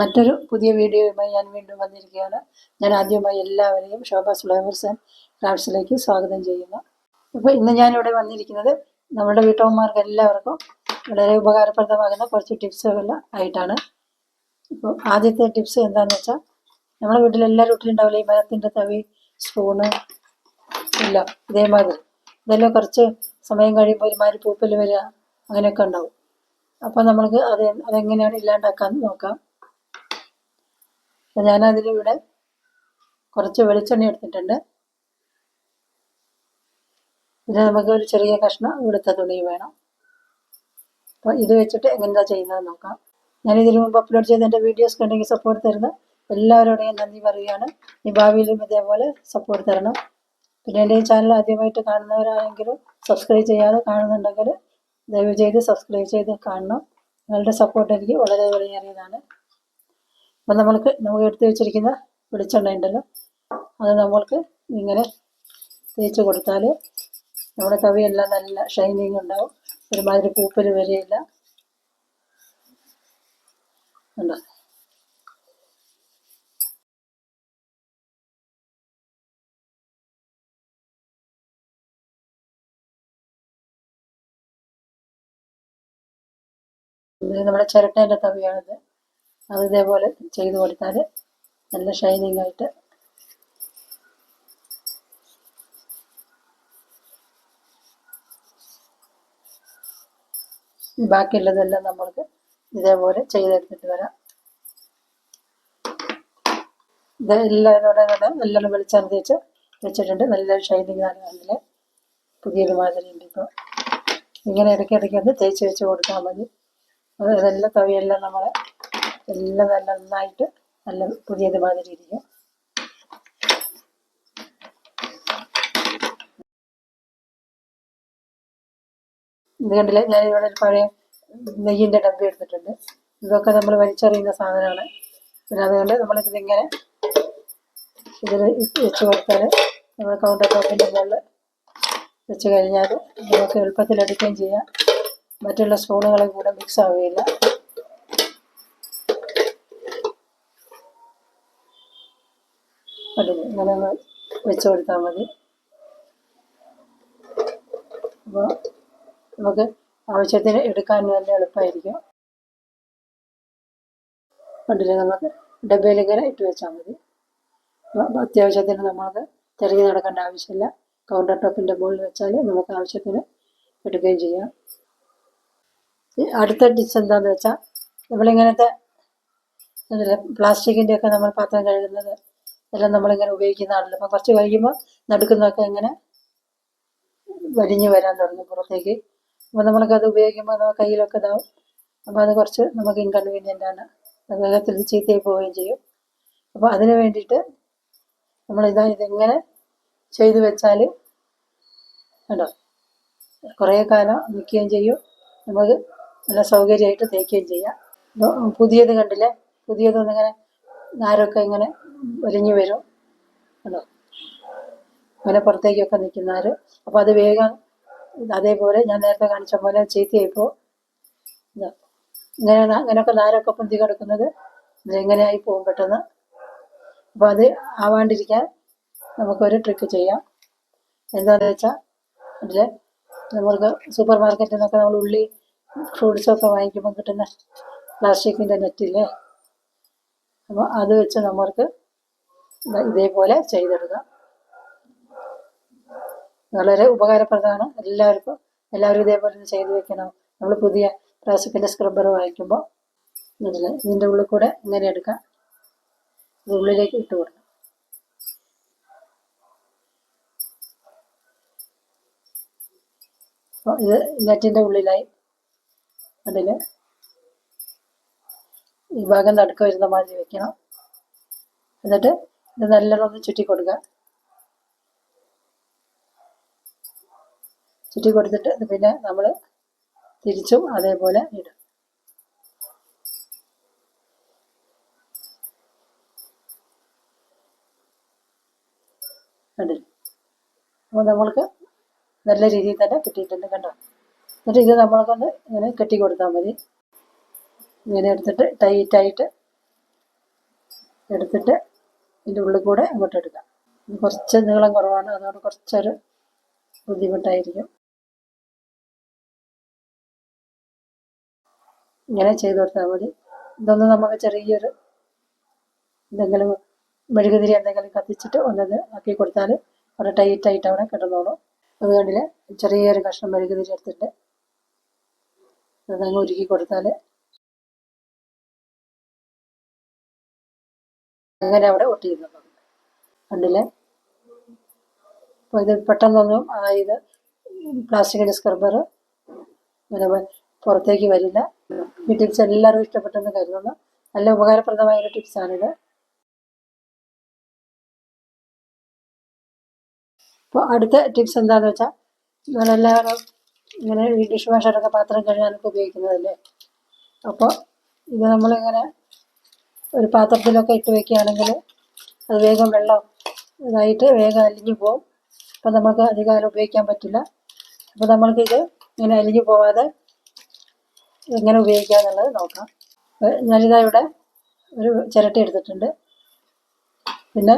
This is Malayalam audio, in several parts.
മറ്റൊരു പുതിയ വീഡിയോയുമായി ഞാൻ വീണ്ടും വന്നിരിക്കുകയാണ്. ഞാൻ ആദ്യമായി എല്ലാവരെയും ശോഭ ഫ്ലവേഴ്സ് ആൻഡ് ക്രാഫ്റ്റ്സിലേക്ക് സ്വാഗതം ചെയ്യുന്നു. ഇപ്പോൾ ഇന്ന് ഞാനിവിടെ വന്നിരിക്കുന്നത് നമ്മുടെ വീട്ടമ്മമാർക്ക് എല്ലാവർക്കും വളരെ ഉപകാരപ്രദമാകുന്ന കുറച്ച് ടിപ്സുകൾ ആയിട്ടാണ്. ഇപ്പോൾ ആദ്യത്തെ ടിപ്സ് എന്താണെന്ന് വെച്ചാൽ നമ്മുടെ വീട്ടിൽ എല്ലാ വീട്ടിലുണ്ടാവില്ല ഈ മരത്തിന്റെ തവി സ്പൂണ് എല്ലാം ഇതേമാതിരി. ഇതെല്ലാം കുറച്ച് സമയം കഴിയുമ്പോൾ ഒരുമാതിരി പൂപ്പൽ വരിക അങ്ങനെയൊക്കെ ഉണ്ടാവും. അപ്പോൾ നമ്മൾക്ക് അത് അതെങ്ങനെയാണ് ഇല്ലാണ്ടാക്കാൻ നോക്കാം. അപ്പം ഞാനതിലിവിടെ കുറച്ച് വെളിച്ചെണ്ണ എടുത്തിട്ടുണ്ട്. പിന്നെ നമുക്ക് ഒരു ചെറിയ കഷ്ണം വെളുത്ത തുണി വേണം. അപ്പോൾ ഇത് വെച്ചിട്ട് എങ്ങനെയാ ചെയ്യുന്നത് നോക്കാം. ഞാൻ ഇതിനു മുമ്പ് അപ്ലോഡ് ചെയ്ത എന്റെ വീഡിയോസ് കണ്ടെങ്കിൽ സപ്പോർട്ട് തരുന്ന എല്ലാവരോടെയും നന്ദി പറയുകയാണ്. ഈ ഭാവിയിലും ഇതേപോലെ സപ്പോർട്ട് തരണം. പിന്നെ എന്റെ ഈ ചാനൽ ആദ്യമായിട്ട് കാണുന്നവരാണെങ്കിലും സബ്സ്ക്രൈബ് ചെയ്യാതെ കാണുന്നുണ്ടെങ്കിൽ ദയവ് ചെയ്ത് സബ്സ്ക്രൈബ് ചെയ്ത് കാണണം. നിങ്ങളുടെ സപ്പോർട്ട് എനിക്ക് വളരെ വളരെയേറിയതാണ് അപ്പം നമ്മൾക്ക് നമുക്ക് എടുത്തു വെച്ചിരിക്കുന്ന വെളിച്ചെണ്ണ ഉണ്ടല്ലോ. അത് നമ്മൾക്ക് ഇങ്ങനെ തേച്ച് കൊടുത്താൽ നമ്മുടെ തവിയെല്ലാം നല്ല ഷൈനിങ് ഉണ്ടാവും. ഒരുമാതിരി പൂപ്പൽ വരെയില്ല ഉണ്ടോ ഇത് നമ്മുടെ ചിരട്ടേന്റെ തവിയാണിത്. അത് ഇതേപോലെ ചെയ്ത് കൊടുത്താൽ നല്ല ഷൈനിങ് ആയിട്ട്. ബാക്കിയുള്ളതെല്ലാം നമ്മൾക്ക് ഇതേപോലെ ചെയ്തെടുത്തിട്ട് വരാം. ഇത് എല്ലാവരോടെ കൂടെ നല്ലോണം വെളിച്ചം തേച്ച് വെച്ചിട്ടുണ്ട്. നല്ല ഷൈനിങ് ആണ് അതിലെ. പുതിയൊരു മാതിരി ഉണ്ട് ഇപ്പോൾ ഇങ്ങനെ ഇടയ്ക്ക് ഇടയ്ക്ക് ഒന്ന് തേച്ച് വെച്ച് കൊടുത്താൽ മതി. ഇതെല്ലാം തവിയെല്ലാം നമ്മൾ എല്ലാം നല്ല നന്നായിട്ട് നല്ല പുതിയത് മാതിരി ഇരിക്കും. ഇത് കണ്ടില്ലേ? ഞാനിവിടെ ഒരു പഴയ നെയ്യിന്റെ ഡബ്ബ എടുത്തിട്ടുണ്ട്. ഇതൊക്കെ നമ്മൾ വലിച്ചെറിയുന്ന സാധനമാണ്. പിന്നെ അതുകൊണ്ട് നമ്മളിതിങ്ങനെ ഇതിൽ വെച്ച് കൊടുത്താൽ നമ്മൾ കൗണ്ടർ ടോപ്പിന്റെ മുകളിൽ വെച്ച് കഴിഞ്ഞാൽ നമുക്ക് എളുപ്പത്തിൽ എടുക്കുകയും ചെയ്യാം. മറ്റുള്ള സ്പൂണുകളും കൂടെ മിക്സ് ആവുകയില്ല. കണ്ടില്ലേ ഇങ്ങനെ ഒന്ന് വെച്ച് കൊടുത്താൽ മതി. അപ്പോൾ നമുക്ക് ആവശ്യത്തിന് എടുക്കാൻ നല്ല എളുപ്പമായിരിക്കും കണ്ടില്ലേ? നമുക്ക് ഡബയിലിങ്ങനെ ഇട്ട് വെച്ചാൽ മതി. അപ്പോൾ അത്യാവശ്യത്തിന് നമ്മൾക്ക് തിരഞ്ഞു നടക്കേണ്ട ആവശ്യമില്ല. കൗണ്ടർ ടോപ്പിന്റെ മുകളിൽ വെച്ചാൽ നമുക്ക് ആവശ്യത്തിന് എടുക്കുകയും ചെയ്യാം. അടുത്ത ഡിഷ് എന്താണെന്ന് വെച്ചാൽ നമ്മളിങ്ങനത്തെ പ്ലാസ്റ്റിക്കിന്റെ ഒക്കെ നമ്മൾ പാത്രം കഴുകുന്നത് എല്ലാം നമ്മളിങ്ങനെ ഉപയോഗിക്കുന്നതാണല്ലോ അപ്പം കുറച്ച് കഴിയുമ്പോൾ നടുക്കുന്നതൊക്കെ ഇങ്ങനെ വലിഞ്ഞു വരാൻ തുടങ്ങും പുറത്തേക്ക്. അപ്പോൾ നമ്മൾക്കത് ഉപയോഗിക്കുമ്പോൾ നമ്മൾ കയ്യിലൊക്കെ ഇതാവും. അപ്പോൾ അത് കുറച്ച് നമുക്ക് ഇൻകൺവീനിയന്റ് ആണ്. അത് വേഗത്തിൽ ചീത്തയായി പോവുകയും ചെയ്യും. അപ്പോൾ അതിന് വേണ്ടിയിട്ട് നമ്മൾ ഇതാ ഇതെങ്ങനെ ചെയ്തു വെച്ചാൽ കേട്ടോ കുറേ കാലം നിൽക്കുകയും ചെയ്യും. നമുക്ക് നല്ല സൗകര്യമായിട്ട് തേക്കുകയും ചെയ്യാം. പുതിയത് കണ്ടില്ലേ? പുതിയതൊന്നിങ്ങനെ നാരൊക്കെ ഇങ്ങനെ വലിഞ്ഞു വരും. കേട്ടോ അങ്ങനെ പുറത്തേക്കൊക്കെ നിൽക്കുന്നാര് അപ്പോൾ അത് വേഗം അതേപോലെ ഞാൻ നേരത്തെ കാണിച്ച പോലെ ചീത്തയായിപ്പോൾ ഇങ്ങനെ അങ്ങനെയൊക്കെ നാരൊക്കെ പൊന്തി കിടക്കുന്നത് എങ്ങനെയായി പോകും പെട്ടെന്ന്. അപ്പോൾ അത് ആവാണ്ടിരിക്കാൻ നമുക്കൊരു ട്രിക്ക് ചെയ്യാം. എന്താണെന്ന് വെച്ചാൽ അതിൽ നമ്മൾക്ക് സൂപ്പർ മാർക്കറ്റിൽ നിന്നൊക്കെ നമ്മൾ ഉള്ളി ഫ്രൂട്ട്സൊക്കെ വാങ്ങിക്കുമ്പോൾ കിട്ടുന്ന പ്ലാസ്റ്റിക്കിന്റെ നെറ്റില്ലേ? അപ്പോൾ അത് വെച്ച് നമ്മൾക്ക് ഇതേപോലെ ചെയ്തെടുക്കാം. വളരെ ഉപകാരപ്രദമാണ്. എല്ലാവർക്കും എല്ലാവരും ഇതേപോലെ ഒന്ന് ചെയ്ത് വെക്കണം. നമ്മൾ പുതിയ പ്ലാസ്റ്റിക്കിന്റെ സ്ക്രബ്ബർ വാങ്ങിക്കുമ്പോൾ ഇതിൽ ഇതിന്റെ ഉള്ളിൽ കൂടെ ഇങ്ങനെ എടുക്കാം. ഉള്ളിലേക്ക് ഇട്ട് കൊടുക്കാം. അപ്പോൾ ഇത് നെറ്റിന്റെ ഉള്ളിലായി. അതിൽ ഈ ഭാഗം നടുക്ക് വരുന്ന മാതിരി വെക്കണം. എന്നിട്ട് ഇത് നല്ലോണം ചുറ്റി കൊടുക്കുക. ചുറ്റി കൊടുത്തിട്ട് ഇത് പിന്നെ നമ്മൾ തിരിച്ചും അതേപോലെ ഇടും. അതെ അപ്പോൾ നമ്മൾക്ക് നല്ല രീതിയിൽ തന്നെ കിട്ടിയിട്ടുണ്ട് കണ്ടോ? എന്നിട്ട് ഇത് നമ്മളെ കൊണ്ട് ഇങ്ങനെ കെട്ടി കൊടുത്താൽ മതി. ഇങ്ങനെ എടുത്തിട്ട് ടൈറ്റായിട്ട് എടുത്തിട്ട് ഇതിന്റെ ഉള്ളിൽ കൂടെ അങ്ങോട്ട് എടുക്കാം. കുറച്ച് നീളം കുറവാണ് അതുകൊണ്ട് കുറച്ചൊരു ബുദ്ധിമുട്ടായിരിക്കും. ഇങ്ങനെ ചെയ്ത് കൊടുത്താൽ മതി. ഇതൊന്ന് നമുക്ക് ചെറിയൊരു എന്തെങ്കിലും മെഴുകുതിരി എന്തെങ്കിലും കത്തിച്ചിട്ട് ഒന്നത് ആക്കി കൊടുത്താൽ അവിടെ ടൈറ്റായിട്ട് അവിടെ കിടന്നോളും. അതുകൊണ്ടിൽ ചെറിയൊരു കഷ്ണം മെഴുകുതിരി എടുത്തിട്ട് അതങ്ങ് ഉരുക്കി കൊടുത്താൽ അങ്ങനെ അവിടെ ഒട്ടിയിരുന്നുണ്ട് കണ്ടില്ലേ? അപ്പോൾ ഇത് പെട്ടെന്നൊന്നും ഇത് പ്ലാസ്റ്റിക്കിന്റെ വ- പുറത്തേക്ക് വരില്ല. ഈ ടിപ്സ് എല്ലാവർക്കും ഇഷ്ടപ്പെട്ടെന്ന് കരുതുന്നു. നല്ല ഉപകാരപ്രദമായ ഒരു ടിപ്സാണിത്. അപ്പോൾ അടുത്ത ടിപ്സ് എന്താണെന്ന് വെച്ചാൽ നമ്മളെല്ലാവരും ഇങ്ങനെ ഈ ഡിഷ് വാഷറൊക്കെ പാത്രം കഴുകാനൊക്കെ ഉപയോഗിക്കുന്നതല്ലേ? അപ്പോൾ ഇത് നമ്മളിങ്ങനെ ഒരു പാത്രത്തിലൊക്കെ ഇട്ട് വെക്കുകയാണെങ്കിൽ അത് വേഗം വെള്ളം ഇതായിട്ട് വേഗം അലിഞ്ഞു പോകും അപ്പം നമുക്ക് അധികകാലം ഉപയോഗിക്കാൻ പറ്റില്ല. അപ്പോൾ ഇത് ഇങ്ങനെ അലിഞ്ഞു പോവാതെ എങ്ങനെ ഉപയോഗിക്കാം എന്നുള്ളത് നോക്കാം ഞാനിതാ ഇവിടെ ഒരു ചിരട്ടി എടുത്തിട്ടുണ്ട്. പിന്നെ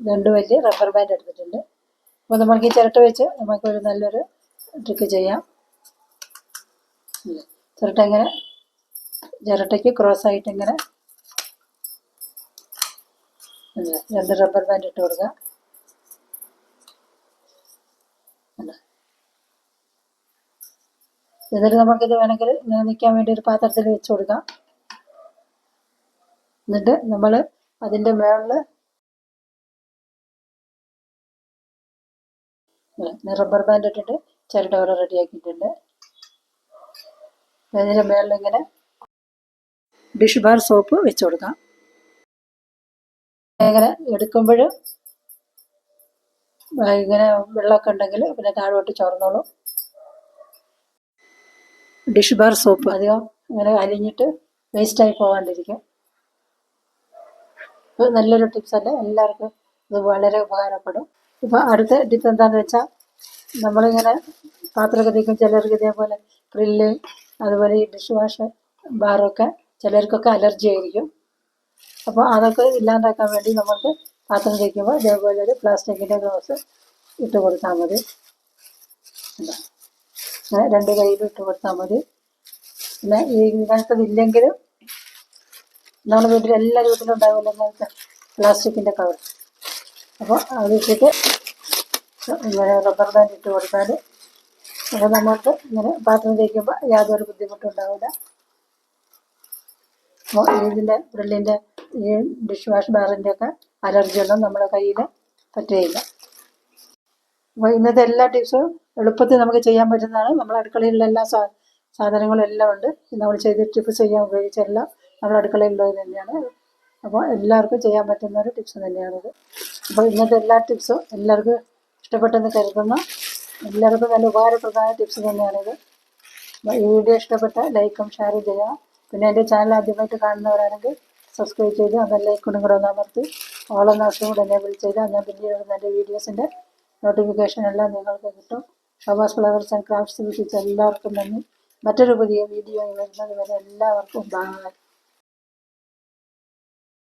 രണ്ട് വലിയ റബ്ബർ ബാൻഡ് എടുത്തിട്ടുണ്ട്. അപ്പോൾ നമുക്ക് ഈ ചിരട്ട വെച്ച് നമുക്കൊരു നല്ലൊരു ട്രിക്ക് ചെയ്യാം? ചിരട്ട ഇങ്ങനെ ചിരട്ടയ്ക്ക് ക്രോസ് ആയിട്ട് ഇങ്ങനെ? രണ്ട് റബ്ബർ ബാൻഡ് ഇട്ട് കൊടുക്കുക? എന്നിട്ട് നമുക്കിത് വേണമെങ്കിൽ നിൽക്കാൻ വേണ്ടി ഒരു പാത്രത്തിൽ വെച്ച് കൊടുക്കാം എന്നിട്ട് നമ്മൾ അതിന്റെ മേളിൽ റബ്ബർ ബാൻഡ് ഇട്ടിട്ട് ചിരട്ട അവിടെ റെഡിയാക്കിയിട്ടുണ്ട് അതിന്റെ മേളിൽ ഇങ്ങനെ ഡിഷ് ബാർ സോപ്പ് വെച്ച് കൊടുക്കാം. ഇങ്ങനെ എടുക്കുമ്പോൾ ഇങ്ങനെ വെള്ളമൊക്കെ ഉണ്ടെങ്കിൽ പിന്നെ താഴോട്ട് ചോർന്നോളും. ഡിഷ് ബാർ സോപ്പ് അധികം ഇങ്ങനെ അലിഞ്ഞിട്ട് വേസ്റ്റായി പോകാണ്ടിരിക്കും നല്ലൊരു ടിപ്സ് അല്ലേ? എല്ലാവർക്കും ഇത് വളരെ ഉപകാരപ്പെടും. ഇപ്പോൾ അടുത്ത ടിപ്പ് എന്താണെന്ന് വെച്ചാൽ നമ്മളിങ്ങനെ പാത്രമൊക്കെ തേക്കും ചിലർക്ക് ഇതേപോലെ പ്രില്ല് അതുപോലെ ഈ ഡിഷ് വാഷ് ബാറൊക്കെ ചിലർക്കൊക്കെ അലർജി ആയിരിക്കും. അപ്പോൾ അതൊക്കെ ഇല്ലാണ്ടാക്കാൻ വേണ്ടി നമുക്ക് പാത്രം തേക്കുമ്പോൾ ഇതേപോലെ ഒരു പ്ലാസ്റ്റിക്കിന്റെ ഗ്ലൗസ് ഇട്ട് കൊടുത്താൽ മതി. അങ്ങനെ രണ്ട് കയ്യിലും ഇട്ട് കൊടുത്താൽ മതി. പിന്നെ ഈ ഇങ്ങനത്തെ ഇല്ലെങ്കിലും നമ്മുടെ വീട്ടിൽ എല്ലാ വീട്ടിലും ഉണ്ടാവില്ല പ്ലാസ്റ്റിക്കിന്റെ കവർ. അപ്പോൾ അത് ഇങ്ങനെ റബ്ബർ ബാൻഡ് ഇട്ട് കൊടുത്താൽ അപ്പോൾ നമുക്ക് ഇങ്ങനെ പാത്രം തേക്കുമ്പോൾ യാതൊരു ബുദ്ധിമുട്ടും ഉണ്ടാവില്ല അപ്പോൾ ഇതിന്റെ ബ്രില്ലിന്റെ ഈ ഡിഷ് വാഷ് ബാറിന്റെ ഒക്കെ അലർജിയൊന്നും നമ്മുടെ കയ്യിൽ പറ്റുകയില്ല. അപ്പോൾ ഇന്നത്തെ എല്ലാ ടിപ്സും എളുപ്പത്തിൽ നമുക്ക് ചെയ്യാൻ പറ്റുന്നതാണ്. നമ്മുടെ അടുക്കളയിലുള്ള എല്ലാ സാ സാധനങ്ങളും എല്ലാം ഉണ്ട്. നമ്മൾ ചെയ്ത് ടിപ്സ് ചെയ്യാൻ ഉപയോഗിച്ചെല്ലാം നമ്മുടെ അടുക്കളയിലുള്ളത് തന്നെയാണ്. അപ്പോൾ എല്ലാവർക്കും ചെയ്യാൻ പറ്റുന്ന ഒരു ടിപ്സ് തന്നെയാണിത്. അപ്പോൾ ഇന്നത്തെ എല്ലാ ടിപ്സും എല്ലാവർക്കും ഇഷ്ടപ്പെട്ടെന്ന് കരുതുന്നു. എല്ലാവർക്കും നല്ല ഉപകാരപ്രദമായ ടിപ്സ് തന്നെയാണിത്. ഈ വീഡിയോ ഇഷ്ടപ്പെട്ട ലൈക്കും ഷെയറും ചെയ്യുക. പിന്നെ എന്റെ ചാനൽ ആദ്യമായിട്ട് കാണുന്നവരാണെങ്കിൽ സബ്സ്ക്രൈബ് ചെയ്ത് ആ ബെല്ലൈക്കണും കൂടെ ഒന്ന് ഓളെന്ന ഓപ്ഷൻ കൂടെ എനേബിൾ ചെയ്താൽ ഞാൻ പിന്നീട് എന്റെ വീഡിയോസിന്റെ നോട്ടിഫിക്കേഷൻ എല്ലാം നിങ്ങൾക്ക് കിട്ടും. ഷവാസ് ഫ്ലവേഴ്സ് ആൻഡ് ക്രാഫ്റ്റ്സ് വീട്ടിൽ എല്ലാവർക്കും നന്ദി. മറ്റൊരു പുതിയ വീഡിയോ വരുന്നത് വരെ എല്ലാവർക്കും ബൈ